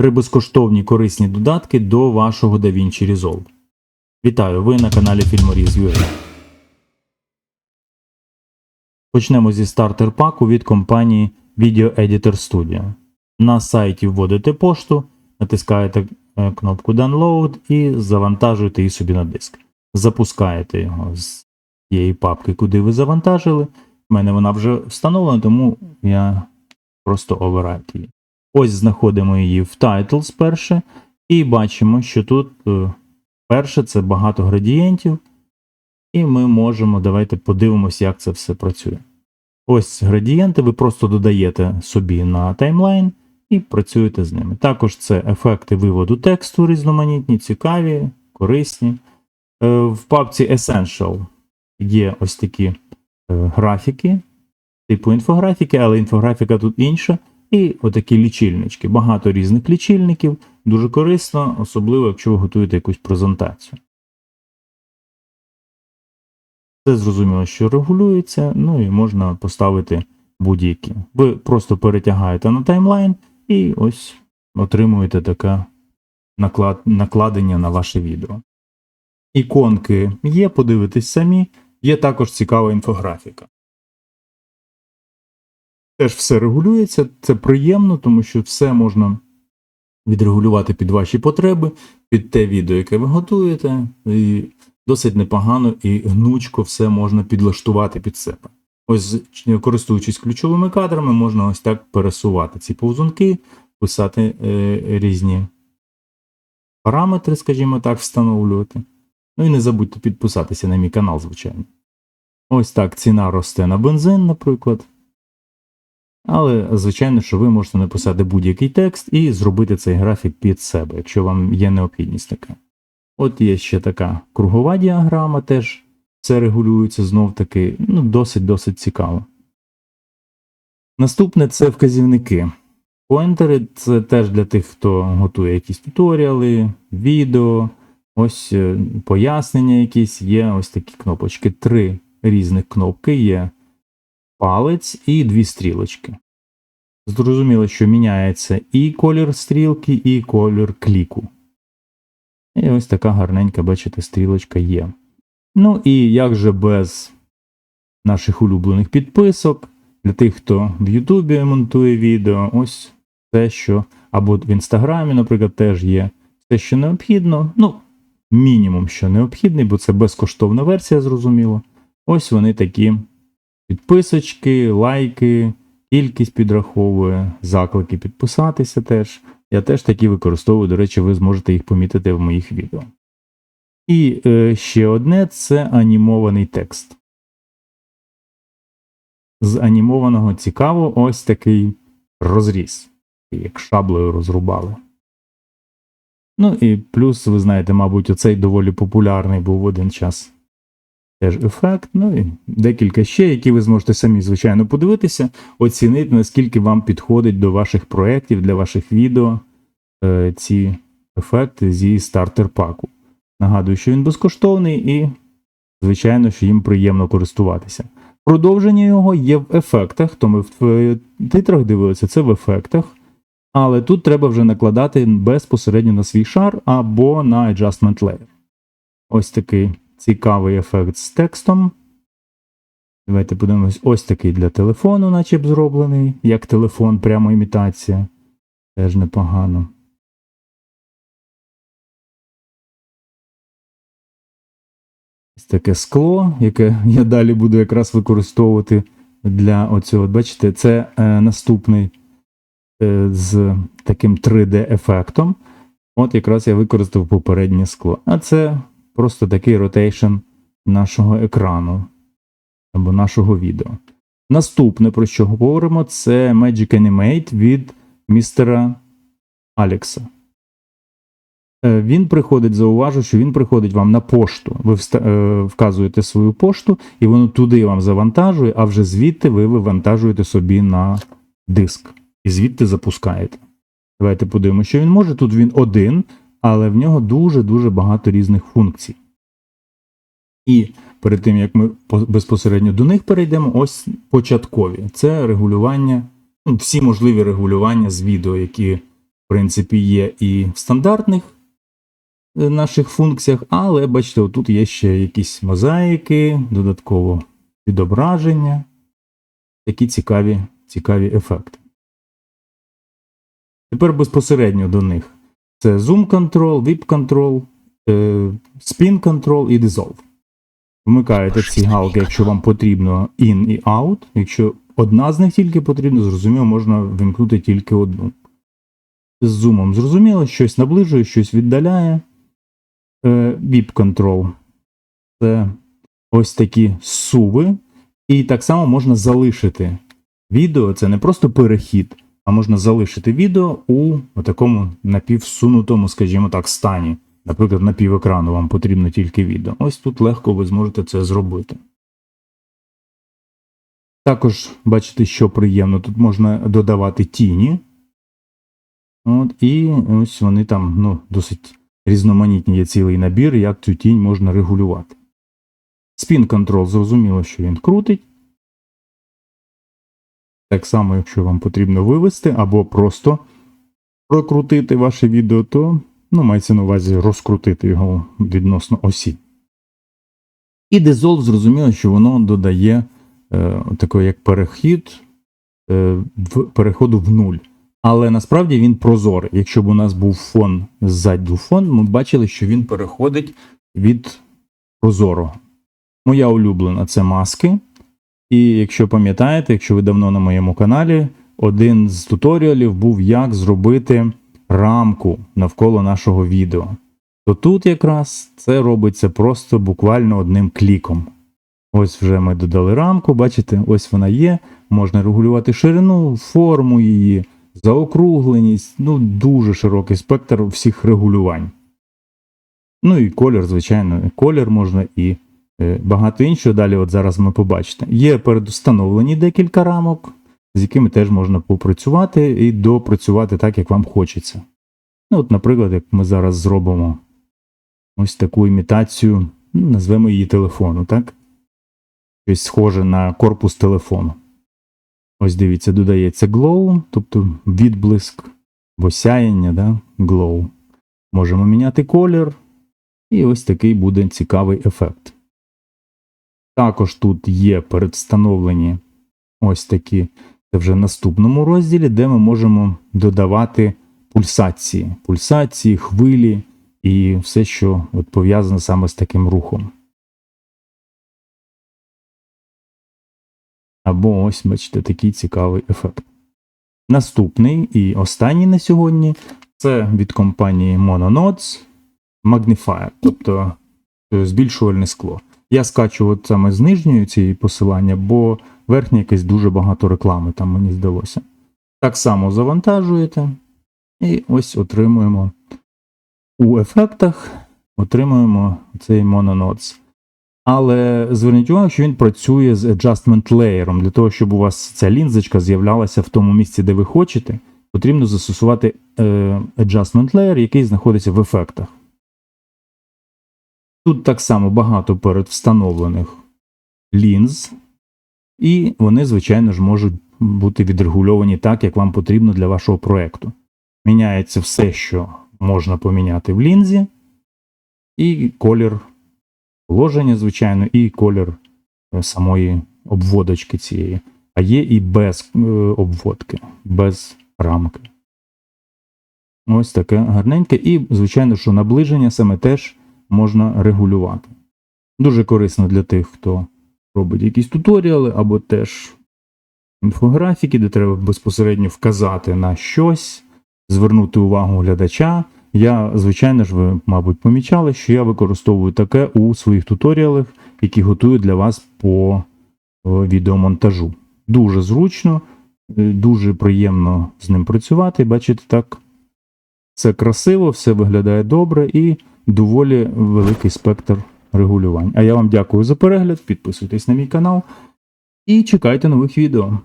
Три безкоштовні корисні додатки до вашого DaVinci Resolve. Вітаю, ви на каналі Фільморіз.ua. Почнемо зі стартер паку від компанії Video Editor Studio. На сайті вводите пошту, натискаєте е, кнопку Download і завантажуєте її собі на диск. Запускаєте його з тієї папки, куди ви завантажили. У мене вона вже встановлена, тому я просто обираю її. Ось знаходимо її в Titles перше, і бачимо, що тут е, перше це багато градієнтів, і ми можемо, давайте подивимося, як це все працює. Ось градієнти, ви просто додаєте собі на таймлайн і працюєте з ними. Також це ефекти виводу тексту різноманітні, цікаві, корисні. Е, В папці Essential є ось такі е, графіки, типу інфографіки, але інфографіка тут інша. І отакі лічильнички. Багато різних лічильників. Дуже корисно, особливо, якщо ви готуєте якусь презентацію. Це зрозуміло, що регулюється, ну і можна поставити будь-які. Ви просто перетягаєте на таймлайн і ось отримуєте таке наклад... накладення на ваше відео. Іконки є, подивитесь самі, є також цікава інфографіка. Теж все регулюється, це приємно, тому що все можна відрегулювати під ваші потреби, під те відео, яке ви готуєте, і досить непогано і гнучко все можна підлаштувати під себе. Ось, користуючись ключовими кадрами, можна ось так пересувати ці повзунки, писати е, різні параметри, скажімо так, встановлювати. Ну і не забудьте підписатися на мій канал, звичайно. Ось так ціна росте на бензин, наприклад. Але, звичайно, що ви можете написати будь-який текст і зробити цей графік під себе, якщо вам є необхідність така. От є ще така кругова діаграма, теж все регулюється знов таки, ну, досить-досить цікаво. Наступне це вказівники. Поінтери це теж для тих, хто готує якісь туторіали, відео, ось е, пояснення якісь, є ось такі кнопочки. Три різних кнопки є палець і дві стрілочки. Зрозуміло, що міняється і колір стрілки, і колір кліку. І ось така гарненька, бачите, стрілочка є. Ну і як же без наших улюблених підписок, для тих, хто в Ютубі монтує відео, ось те, що, або в Інстаграмі, наприклад, теж є все, що необхідно. Ну, мінімум, що необхідний, бо це безкоштовна версія, зрозуміло. Ось вони такі підписочки, лайки, кількість підраховує, заклики підписатися теж. Я теж такі використовую, до речі, ви зможете їх помітити в моїх відео. І е, ще одне це анімований текст. З анімованого цікаво ось такий розріз, як шаблею розрубали. Ну і плюс, ви знаєте, мабуть, оцей доволі популярний був один час теж ефект. Ну і декілька ще, які ви зможете самі, звичайно, подивитися, оцінити, наскільки вам підходить до ваших проєктів, для ваших відео е, ці ефекти зі стартер паку. Нагадую, що він безкоштовний і, звичайно, що їм приємно користуватися. Продовження його є в ефектах, то ми в титрах дивилися, це в ефектах. Але тут треба вже накладати безпосередньо на свій шар або на Adjustment Layer. Ось такий цікавий ефект з текстом. Давайте подивимось, ось такий для телефону, наче б зроблений, як телефон, прямо імітація. Теж непогано. Ось таке скло, яке я далі буду якраз використовувати для оцього. Бачите, це е, наступний е, з таким 3D-ефектом. От якраз я використав попереднє скло. А це просто такий ротейшн нашого екрану або нашого відео. Наступне, про що говоримо, це Magic Animate від містера Алекса. Е, Він приходить, зауважу, що він приходить вам на пошту. Ви е, вказуєте свою пошту, і воно туди вам завантажує, а вже звідти ви вивантажуєте собі на диск. І звідти запускаєте. Давайте подивимося, що він може. Тут він один, але в нього дуже-дуже багато різних функцій. І перед тим, як ми безпосередньо до них перейдемо, ось початкові. Це регулювання, ну, всі можливі регулювання з відео, які в принципі, є і в стандартних е, наших функціях, але бачите, отут є ще якісь мозаїки, додатково відображення, такі цікаві, цікаві ефекти. Тепер безпосередньо до них. Це Zoom Control, Whip Control, е, Spin Control і Dissolve. Вмикаєте ці галки, якщо вам потрібно in і out. Якщо одна з них тільки потрібна, зрозуміло, можна вимкнути тільки одну. З зумом зрозуміло, щось наближує, щось віддаляє. Е, Whip Control. Це ось такі суви. І так само можна залишити відео. Це не просто перехід, а можна залишити відео у такому напівсунутому, скажімо так, стані. Наприклад, на півекрану вам потрібно тільки відео. Ось тут легко ви зможете це зробити. Також бачите, що приємно, тут можна додавати тіні. От, І ось вони там ну, досить різноманітні є цілий набір, як цю тінь можна регулювати. Control, зрозуміло, що він крутить. Так само, якщо вам потрібно вивести або просто прокрутити ваше відео, то ну, мається на увазі розкрутити його відносно осі. І Dissolve, зрозуміло, що воно додає е, такий як перехід е, в переходу в нуль. Але насправді він прозорий. Якщо б у нас був фон ззаду фон, ми б бачили, що він переходить від прозорого. Моя улюблена це маски. І якщо пам'ятаєте, якщо ви давно на моєму каналі, один з туторіалів був, як зробити рамку навколо нашого відео. То тут якраз це робиться просто буквально одним кліком. Ось вже ми додали рамку, бачите, ось вона є. Можна регулювати ширину, форму її, заокругленість, ну дуже широкий спектр всіх регулювань. Ну і колір, звичайно, колір можна і багато іншого. Далі, от зараз ми побачите. Є передустановлені декілька рамок, з якими теж можна попрацювати і допрацювати так, як вам хочеться. Ну, от, наприклад, як ми зараз зробимо ось таку імітацію, ну, назвемо її телефону, так? Щось схоже на корпус телефону. Ось дивіться, додається glow, тобто відблиск або да? glow. Можемо міняти колір, і ось такий буде цікавий ефект. Також тут є передстановлені ось такі, це вже в наступному розділі, де ми можемо додавати пульсації, пульсації, хвилі і все, що от пов'язане саме з таким рухом. Або ось, бачите, такий цікавий ефект. Наступний і останній на сьогодні це від компанії Mononodes Magnifier, тобто е, збільшувальне скло. Я скачував саме з нижньої цієї посилання, бо верхнє якесь дуже багато реклами там мені здалося. Так само завантажуєте, і ось отримуємо у ефектах отримуємо цей Mononodes. Але зверніть увагу, що він працює з adjustment layer. Для того, щоб у вас ця лінзочка з'являлася в тому місці, де ви хочете, потрібно застосувати е, adjustment layer, який знаходиться в ефектах. Тут так само багато передвстановлених лінз, і вони, звичайно ж, можуть бути відрегульовані так, як вам потрібно для вашого проєкту. Міняється все, що можна поміняти в лінзі, і колір положення, звичайно, і колір е, самої обводочки цієї. А є і без е, обводки, без рамки. Ось таке гарненьке. І, звичайно, що наближення саме теж можна регулювати. Дуже корисно для тих, хто робить якісь туторіали або теж інфографіки, де треба безпосередньо вказати на щось, звернути увагу глядача. Я, звичайно ж, ви, мабуть, помічали, що я використовую таке у своїх туторіалах, які готую для вас по відеомонтажу. Дуже зручно, е, дуже приємно з ним працювати. Бачите, так, все красиво, все виглядає добре і доволі великий спектр регулювань. А я вам дякую за перегляд, підписуйтесь на мій канал і чекайте нових відео.